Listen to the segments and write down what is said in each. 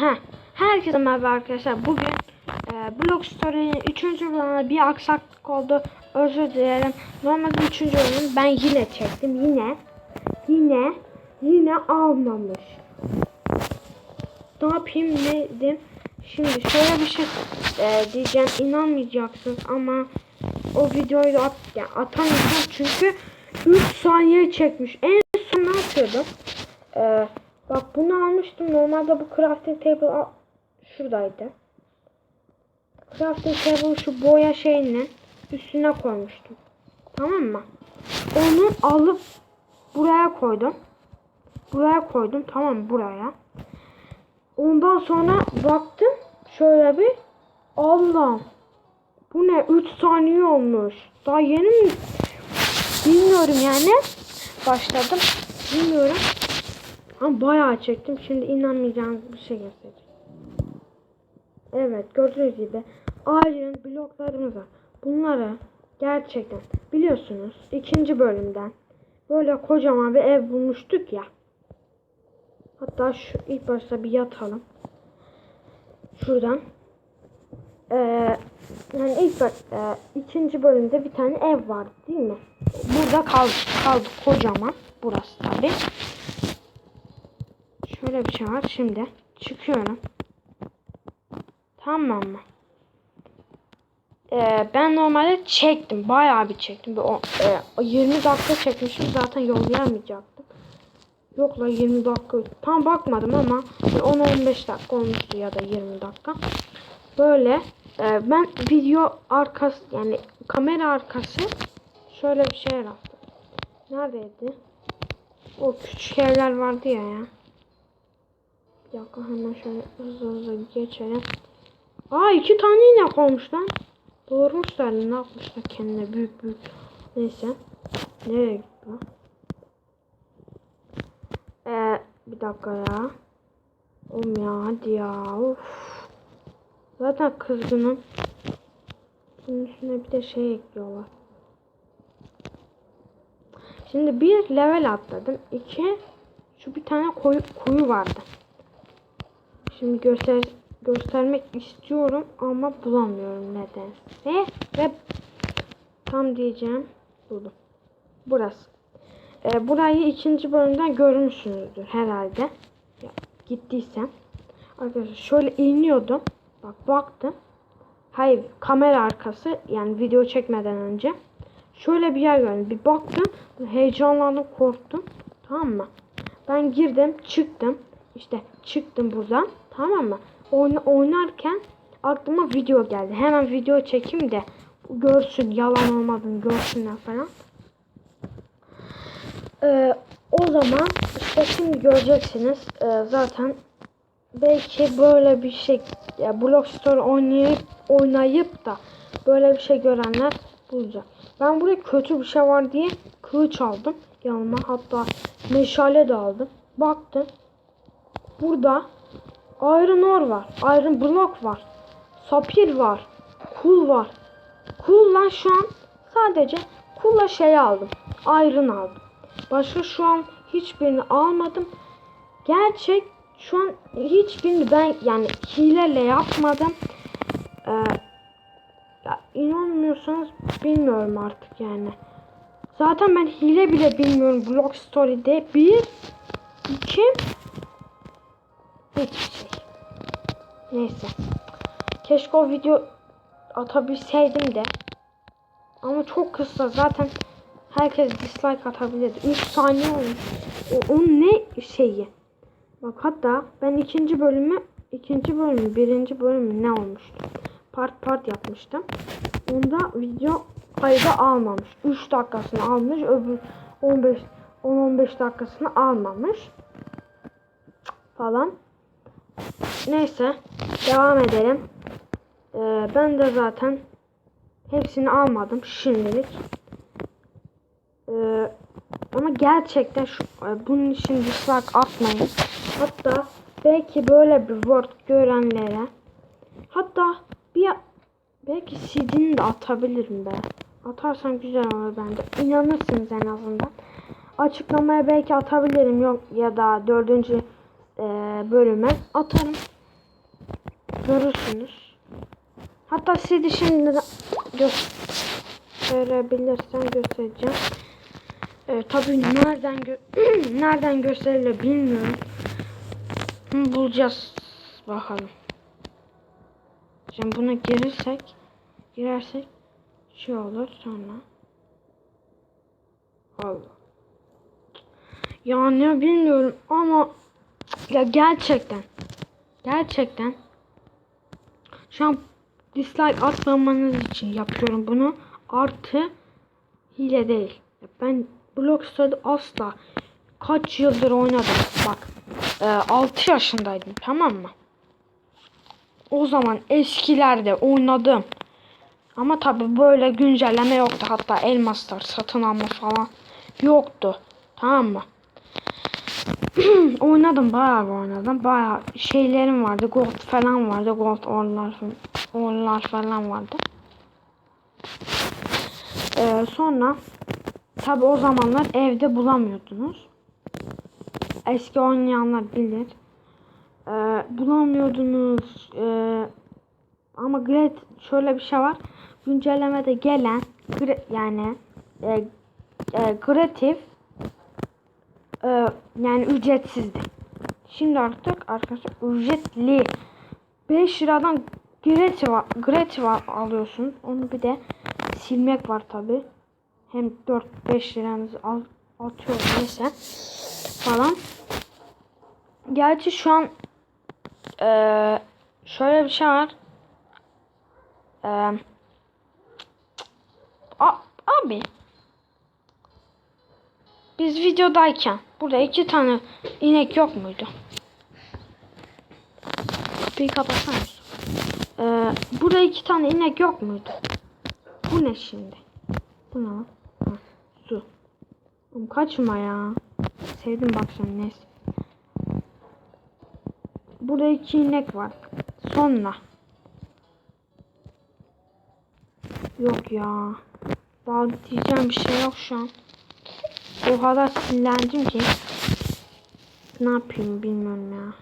Heh. Herkese merhaba arkadaşlar. Bugün e, Block Story'nin 3. bölümünde bir aksaklık oldu. Özür dilerim. Normalde 3. bölümü ben yine çektim. Yine. Yine. Yine almamış. Ne yapayım dedim. Şimdi şöyle bir şey e, diyeceğim. inanmayacaksınız ama o videoyu at, yani atamayacağım çünkü 3 saniye çekmiş. En son ne yapıyordum? Ee, bak bunu almıştım. Normalde bu crafting table şuradaydı. Crafting table şu boya şeyinin üstüne koymuştum. Tamam mı? Onu alıp buraya koydum. Buraya koydum. Tamam? Buraya. Ondan sonra baktım. Şöyle bir Allah'ım. Bu ne? 3 saniye olmuş. Daha yeni mi? Bilmiyorum yani. Başladım. Bilmiyorum. Ama bayağı çektim. Şimdi inanmayacağınız bir şey göstereceğim. Evet gördüğünüz gibi Iron bloklarımız var. Bunları gerçekten biliyorsunuz ikinci bölümden böyle kocaman bir ev bulmuştuk ya. Hatta şu ilk başta bir yatalım. Şuradan. Ee, yani ilk e, ikinci bölümde bir tane ev vardı değil mi? Burada kaldık, kaldık kocaman. Burası tabi. Şöyle bir şey var. Şimdi çıkıyorum. Tamam mı? Ee, ben normalde çektim. Bayağı bir çektim. Bir o, e, 20 dakika çekmişim. Zaten yollayamayacaktım. Yok la 20 dakika. Tam bakmadım ama 10-15 dakika olmuştu ya da 20 dakika. Böyle e, ben video arkası yani kamera arkası şöyle bir şey yaptım. Neredeydi? O küçük evler vardı ya ya. Bir dakika hemen şöyle hızlı hızlı geçelim. Aa iki tane inek olmuş lan. Doğurmuşlar ne yapmışlar kendine büyük büyük. Neyse. Nereye gitti lan? Ee, bir dakika ya. Oğlum ya hadi ya. Of. Zaten kızgınım. Bunun üstüne bir de şey ekliyorlar. Şimdi bir level atladım. İki şu bir tane koyu, kuyu vardı. Şimdi göster göstermek istiyorum ama bulamıyorum nedense. Ve tam diyeceğim buldum. Burası. Ee, burayı ikinci bölümden görmüşsünüzdür herhalde. Ya, gittiysem. Arkadaşlar şöyle iniyordum. Bak baktım. Hayır kamera arkası yani video çekmeden önce. Şöyle bir yer gördüm. Bir baktım. Heyecanlandım korktum. Tamam mı? Ben girdim çıktım. İşte çıktım buradan. Tamam mı? Oyna, oynarken aklıma video geldi. Hemen video çekeyim de görsün yalan olmadığını görsünler falan. Ee, o zaman işte şimdi göreceksiniz. Ee, zaten belki böyle bir şey ya Block Store oynayıp oynayıp da böyle bir şey görenler bulacak. Ben buraya kötü bir şey var diye kılıç aldım yanıma. Hatta meşale de aldım. Baktım. Burada Iron Ore var. Iron Block var. Sapir var. Kul var. Kul'la şu an sadece Kul'la şey aldım. Iron aldım. Başka şu an hiçbirini almadım. Gerçek şu an hiçbirini ben yani hileyle yapmadım. Ee, ya inanmıyorsanız bilmiyorum artık yani. Zaten ben hile bile bilmiyorum Block Story'de. Bir, iki, şey. Neyse. Keşke o video atabilseydim de. Ama çok kısa zaten herkes dislike atabilirdi. 3 saniye olmuş. O, onun ne şeyi? Bak hatta ben ikinci bölümü ikinci bölümü birinci bölümü ne olmuştu? Part part yapmıştım. Onda video kayda almamış. 3 dakikasını almış. Öbür 15 10-15 dakikasını almamış. Falan. Neyse. Devam edelim. Ee, ben de zaten hepsini almadım şimdilik. Ee, ama gerçekten şu, bunun için dislike atmayın. Hatta belki böyle bir word görenlere hatta bir belki CD'ni de atabilirim be. Atarsam güzel olur bence. İnanırsınız en azından. Açıklamaya belki atabilirim yok ya da dördüncü e, bölüme atarım. görürsünüz. Hatta size şimdi gösterebilirsem göstereceğim. Ee, tabii nereden gö nereden gösterilir bilmiyorum. Bulacağız bakalım. Şimdi buna girirsek girersek şey olur sonra. Allah. Yani bilmiyorum ama ya gerçekten gerçekten şu an dislike atmamanız için yapıyorum bunu. Artı hile değil. Ben Blockstars asla kaç yıldır oynadım. Bak e, 6 yaşındaydım tamam mı? O zaman eskilerde oynadım. Ama tabi böyle güncelleme yoktu. Hatta elmaslar satın alma falan yoktu. Tamam mı? oynadım bayağı oynadım. Bayağı şeylerim vardı. Gold falan vardı. Gold orlar, orlar falan vardı. Ee, sonra tabi o zamanlar evde bulamıyordunuz. Eski oynayanlar bilir. Ee, bulamıyordunuz. Ee, ama Gret şöyle bir şey var. Güncellemede gelen yani e, e, kreatif e, yani ücretsizdi. Şimdi artık arkadaşlar ücretli 5 liradan Gret'i var, Gret'i var alıyorsunuz. Onu bir de silmek var tabi. Hem 4-5 liranızı al, atıyor neyse falan. Gerçi şu an e, şöyle bir şey var. E, a, abi biz videodayken burada iki tane inek yok muydu? Kapıyı kapatsana. Ee, burada iki tane inek yok muydu? Bu ne şimdi? Bu ne? Ha, su. Oğlum kaçma ya. Sevdim bak sen neyse. Burada iki inek var. Sonra. Yok ya. Daha diyeceğim bir şey yok şu an. O kadar sinirlendim ki. Ne yapayım bilmiyorum ya.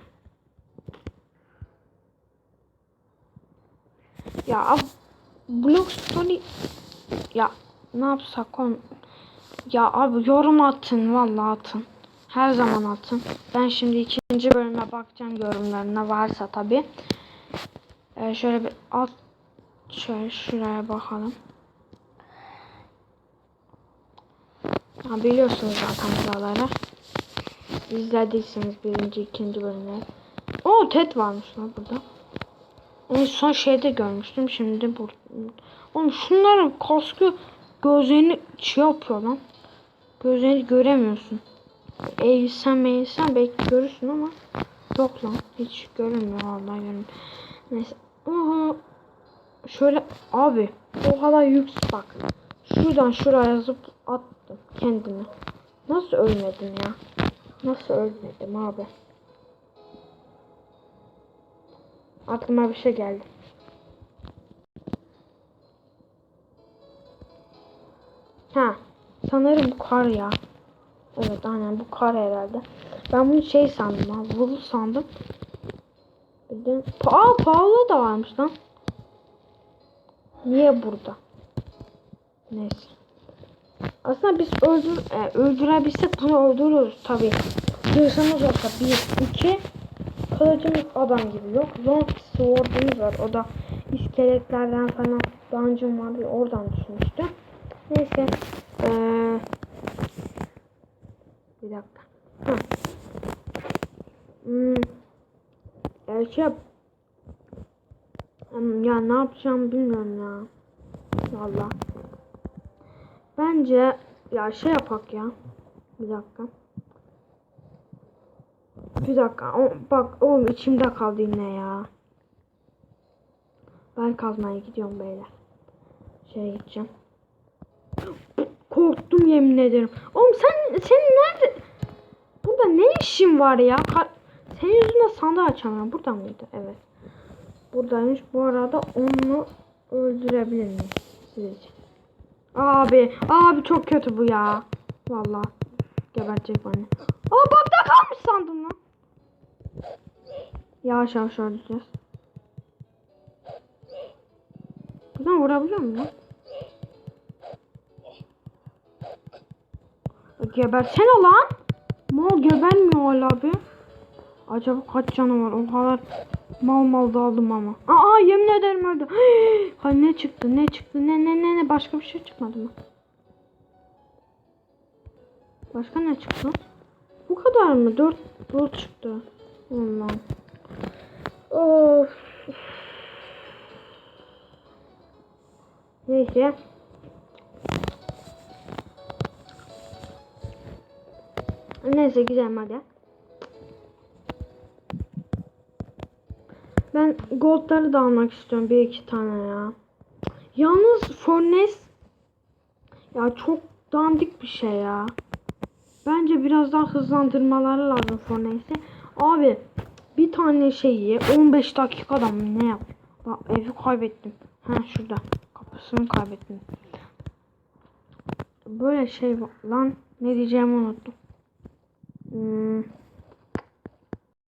Ya Blog Story ya ne yapsak on ya abi yorum atın vallahi atın. Her zaman atın. Ben şimdi ikinci bölüme bakacağım yorumlarına varsa tabi. Ee, şöyle bir at şöyle şuraya bakalım. Ya biliyorsunuz zaten buraları. İzlediyseniz birinci, ikinci bölümleri. O Ted varmış lan burada. En son şeyde görmüştüm. Şimdi bu. Oğlum şunların kaskı gözlerini şey yapıyor lan. Gözlerini göremiyorsun. Eğilsen eğilsen belki görürsün ama yok lan. Hiç görünmüyor vallahi görünmüyor. Neyse. Aha. Şöyle abi o kadar yüksek bak. Şuradan şuraya yazıp attım kendimi. Nasıl ölmedim ya? Nasıl ölmedim abi? Aklıma bir şey geldi. Ha, sanırım bu kar ya. Evet aynen bu kar herhalde. Ben bunu şey sandım ha, bulut sandım. Bir de, aa pahalı da varmış lan. Niye burada? Neyse. Aslında biz öldür, e, öldürebilsek bunu öldürürüz tabi. Hırsımız olsa bir, iki, kılıcımız adam gibi yok. Long sword'umuz var. O da iskeletlerden falan dungeon vardı. Oradan düşmüştü. Neyse. Ee, bir dakika. Heh. Hmm. Ee, şey ya ne yapacağım bilmiyorum ya. Valla. Bence ya şey yapak ya. Bir dakika. Bir dakika. O, bak oğlum içimde kaldı yine ya. Ben kazmaya gidiyorum beyler. Şeye gideceğim. Korktum yemin ederim. Oğlum sen senin nerede? Burada ne işin var ya? Ka senin yüzünden sandığı açamıyorum. Burada mıydı? Evet. Buradaymış. Bu arada onu öldürebilir miyim sizce? Abi. Abi çok kötü bu ya. Valla. Gebertecek beni. Aa bug'da kalmış sandım lan. Yavaş yavaş öleceğiz. Buradan vurabiliyor muyum lan? Gebersene lan. Mal gebermiyor hala abi. Acaba kaç canı var? O kadar mal mal daldım ama. Aa yemin ederim öldü. Ha ne çıktı? Ne çıktı? Ne ne ne ne başka bir şey çıkmadı mı? Başka ne çıktı? Bu kadar mı? 4 4 çıktı. Allah'ım. Of. Neyse. Neyse güzel hadi. Ben goldları da almak istiyorum bir iki tane ya. Yalnız Fornes ya çok dandik bir şey ya. Bence biraz daha hızlandırmaları lazım Fornes'i. Abi bir tane şeyi 15 dakikada mı ne yap? Bak evi kaybettim. Ha şurada. Kapısını kaybettim. Böyle şey lan ne diyeceğimi unuttum. Hmm.